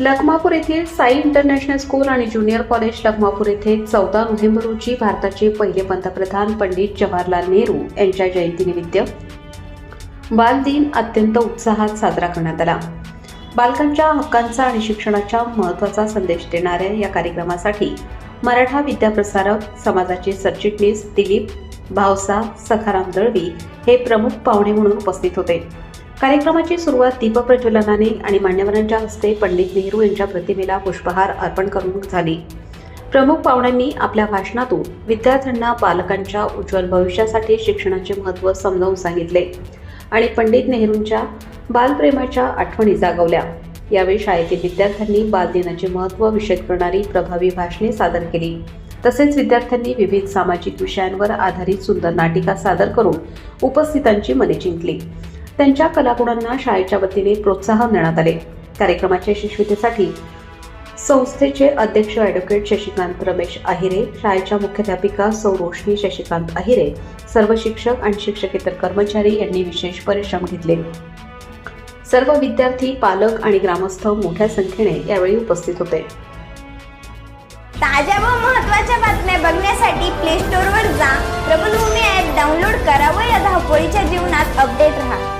लखमापूर येथील Sai international school आणि junior college Lakhmapur येथे चौदा नोव्हेंबर रोजी भारताचे पहिले पंतप्रधान पंडित जवाहरलाल नेहरू यांच्या जयंतीनिमित्त बालदिन अत्यंत उत्साहात साजरा करण्यात आला. बालकांच्या हक्कांचा आणि शिक्षणाच्या महत्त्वाचा संदेश देणाऱ्या या कार्यक्रमासाठी मराठा विद्याप्रसारक समाजाचे सरचिटणीस दिलीप भावसा सखाराम दळवी हे प्रमुख पाहुणे म्हणून उपस्थित होते. कार्यक्रमाची सुरुवात दीपप्रज्वलनाने आणि मान्यवरांच्या हस्ते पंडित नेहरू यांच्या प्रतिमेला पुष्पहार अर्पण करून झाली. प्रमुख पाहुण्यांनी आपल्या भाषणातून विद्यार्थ्यांना बालकांच्या उज्ज्वल भविष्यासाठी शिक्षणाचे महत्त्व समजावून सांगितले आणि पंडित नेहरूंच्या बालप्रेमाच्या आठवणी जागवल्या. यावेळी शाळेतील विद्यार्थ्यांनी बालदिनाचे महत्त्व विषद करणारी प्रभावी भाषणे सादर केली. तसेच विद्यार्थ्यांनी विविध सामाजिक विषयांवर आधारित सुंदर नाटिका सादर करून उपस्थितांची मने जिंकली. त्यांच्या कलागुणांना शाळेच्या वतीने प्रोत्साहन देण्यात आले. कार्यक्रमाच्या यशस्वीतेसाठी संस्थेचे अध्यक्ष ॲडव्होकेट शशिकांत रमेश अहिरे शाळेच्या मुख्याध्यापिका सौ रोशनी शशिकांत अहिरे सर्व शिक्षक आणि शिक्षकेतर कर्मचारी यांनी विशेष परिश्रम घेतले. सर्व विद्यार्थी पालक आणि ग्रामस्थ मोठ्या संख्येने यावेळी उपस्थित होते. ताज्या व महत्त्वाच्या बातम्या बघण्यासाठी प्ले स्टोअरवर जा. प्रबलभूमी ॲप डाउनलोड करा व या धावपळीच्या जीवनात अपडेट राहा.